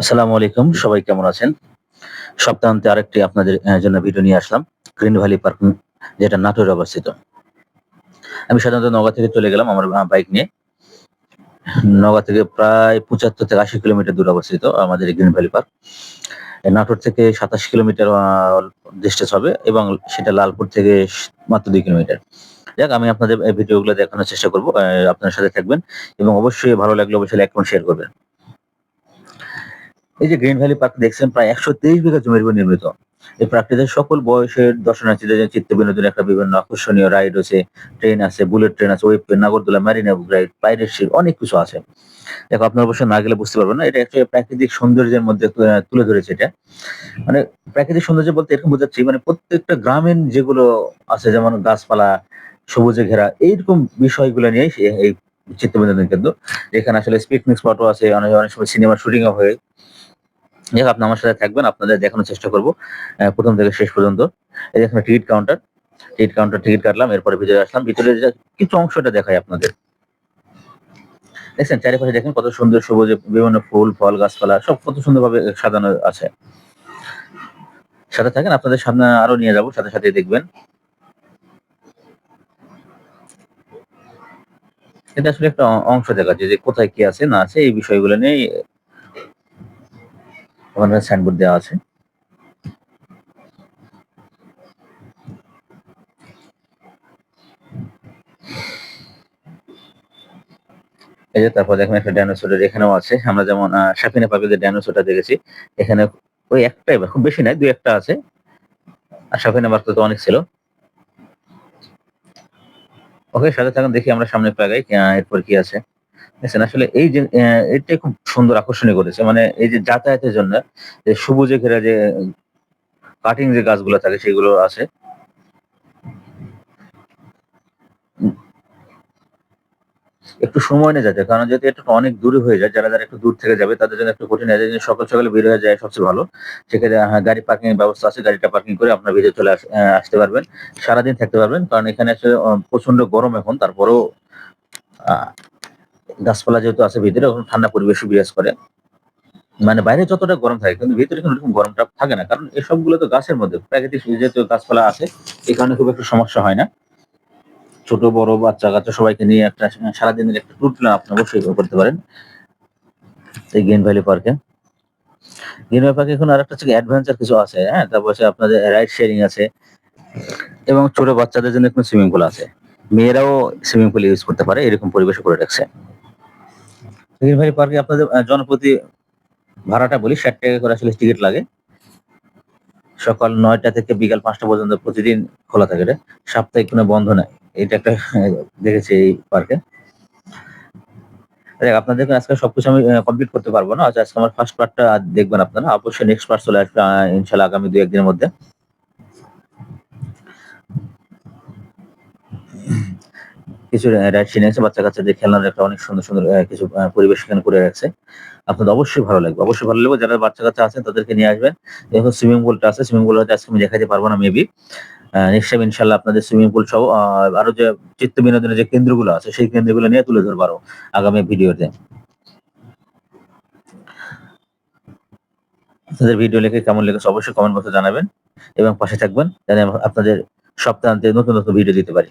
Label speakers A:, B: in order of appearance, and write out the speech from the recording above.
A: আসসালামু আলাইকুম, সবাই কেমন আছেন? সপ্তাহান্তে আরেকটি আপনাদের জন্য ভিডিও নিয়ে আসলাম, গ্রিন ভ্যালি পার্ক যেটা নাটোরে অবস্থিত। আমি সাধারণত নগা থেকে চলে গেলাম আমার বাইক নিয়ে। নগা থেকে প্রায় পঁচাত্তর থেকে আশি কিলোমিটার দূরে অবস্থিত আমাদের গ্রিন ভ্যালি পার্ক। নাটোর থেকে সাতাশ কিলোমিটার ডিস্টেন্স হবে এবং সেটা লালপুর থেকে মাত্র দুই কিলোমিটার। যাক, আমি আপনাদের ভিডিওগুলো দেখানোর চেষ্টা করব আপনার সাথে থাকবেন এবং অবশ্যই ভালো লাগলে অবশ্যই লাইক শেয়ার করবেন। এই যে গ্রিন ভ্যালি পার্ক দেখছেন, প্রায় একশো তেইশ বিঘা জমির উপর নির্মিত। এই পার্কটিতে সকল বয়সের দর্শনার্থীদের জন্য চিত্ত বিনোদনের একটা বিভিন্ন আকর্ষণীয় রাইড আছে ট্রেন আছে বুলেট ট্রেন আছে ওয়েব নাগরদোলা ম্যারিনা রাইড পাইরেট শিপ অনেক কিছু আছে। দেখো, আপনার অবশ্যই না গেলে বুঝতে পারবেন না, এটা একটা প্রাকৃতিক সৌন্দর্যের মধ্যে তুলে ধরেছে এটা। মানে প্রাকৃতিক সৌন্দর্য বলতে এরকম বোঝাচ্ছি মানে প্রত্যেকটা গ্রামীণ যেগুলো আছে, যেমন গাছপালা, সবুজে ঘেরা, এইরকম বিষয়গুলো নিয়ে এই চিত্ত বিনোদন কেন্দ্র। এখানে আসলে পিকনিক স্পটও আছে, অনেক অনেক সময় সিনেমার শুটিংও হয়ে। যাক আপনি আমার সাথে থাকবেন, আপনাদের দেখানোর চেষ্টা করব। প্রথম থেকে শেষ পর্যন্ত। এই যে এখানে ticket counter ticket counter ticket কাটলাম, এরপরে ভিতরে আসলাম। ভিতরে কিছু অংশটা দেখাই আপনাদের। দেখছেন, চারিপাশে দেখেন কত সুন্দর সবুজ, বিভিন্ন ফুল, ফল, গাছপালা, সব কত সুন্দরভাবে সাজানো আছে। সাথে থাকেন, আপনাদের সামনে আরও নিয়ে যাব, সাথে সাথে দেখবেন। এটা আসলে একটা অংশ দেখাচ্ছে যে কোথায় কি আছে, না আছে, এই বিষয়গুলো নিয়ে ওখানে সাইনবোর্ড দেওয়া আছে। এই যে তারপর দেখেন, একটা ডাইনোসরের এখানেও আছে। আমরা যেমন সাপিনা পার্কে যে ডাইনোসরটা দেখেছি, এখানে ওই একটাই খুব বেশি নাই দুই একটা আছে। আর সাপিনা পার্ক তো অনেক ছিল। ওকে সাথে থাকুন, দেখি আমরা সামনে পাগাই এরপর কি আছে। দেখছেন আসলে এই যে এটা খুব সুন্দর আকর্ষণীয় করেছে। মানে এই যে যাতায়াতের জন্য যে সবুজে ঘেরা যে কাটিং যে গাছগুলো থাকে সেগুলো আছে। একটু সময় নিয়ে যাচ্ছে কারণ যেহেতু এটা অনেক দূরে হয়ে যায় যারা যারা একটু দূর থেকে যাবে তাদের জন্য একটু কঠিন হয়ে যায়। সকাল সকালে বের হয়ে যায় সবচেয়ে ভালো। সেক্ষেত্রে হ্যাঁ, গাড়ি পার্কিং এর ব্যবস্থা আছে গাড়িটা পার্কিং করে আপনার ভিতরে চলে আস- আসতে পারবেন। সারাদিন থাকতে পারবেন কারণ এখানে আসলে প্রচণ্ড গরম এখন তারপরেও গাছপালা যেহেতু আছে, ভিতরে ওখানে ঠান্ডা পরিবেশ বিরাজ করে। মানে বাইরে যতটা গরম থাকে, কিন্তু ভিতরে কোনো রকম গরমটা থাকে না। কারণ এসবগুলো তো গাছের মধ্যে, প্রাকৃতিক যেহেতু গাছপালা আছে, এই কারণে খুব একটা সমস্যা হয় না। ছোট, বড়, বাচ্চা, কাচ্চা সবাইকে নিয়ে একটা সারাদিনের একটা ট্যুর প্ল্যান আপনি অবশ্যই করতে পারেন। এই গ্রিন ভ্যালি পার্কে। গ্রিন ভ্যালি পার্কে এখন আর একটা হচ্ছে অ্যাডভেঞ্চার কিছু আছে হ্যাঁ? তারপর আপনাদের রাইড শেয়ারিং আছে এবং ছোট বাচ্চাদের জন্য কোনো সুইমিং পুল আছে। মেয়েরাও সুইমিং পুল ইউজ করতে পারে, এরকম পরিবেশ করে রাখছে। ভ্যালি পার্কে আপনাদের জনপ্রতি ভাড়াটা বলি, ষাট টাকা করে আসলে টিকিট লাগে। সকাল নয়টা থেকে বিকাল পাঁচটা পর্যন্ত প্রতিদিন খোলা থাকে এটা। সাপ্তাহিক কোনো বন্ধ নাই। এটা একটা, দেখেছি এই পার্কে। দেখ, আপনাদের আজকে সবকিছু আমি কমপ্লিট করতে পারব না। আচ্ছা আজকে আমার ফার্স্ট পার্টটা দেখবেন আপনারা। অবশ্যই নেক্সট পার্ট চলে আসবে ইনশাল্লাহ আগামী দু একদিনের মধ্যে। কিছু সিন আছে বাচ্চা কাচ্চাদের খেলনার একটা অনেক সুন্দর সুন্দর কিছু পরিবেশ এখানে করে রাখছে। আপনাদের অবশ্যই ভালো লাগবে। অবশ্যই ভালো লাগবে যারা বাচ্চা কাচ্চা আছেন তাদেরকে নিয়ে আসবেন। এখন সুইমিং পুলটা আছে সুইমিং পুল হয়তো আজকে আমি দেখাতে পারব না মেবি টাইম ইনশাল্লাহ আপনাদের সুইমিং পুল সহ আরও যে চিত্ত বিনোদনের যে কেন্দ্রগুলো আছে, সেই কেন্দ্রগুলো নিয়ে তুলে ধরবো আরও আগামী ভিডিওতে। আপনাদের ভিডিও লিখে কেমন লেগেছে অবশ্যই কমেন্ট বক্সে জানাবেন এবং পাশে থাকবেন। যেন আপনাদের সপ্তাহান্তে নতুন নতুন ভিডিও দিতে পারি।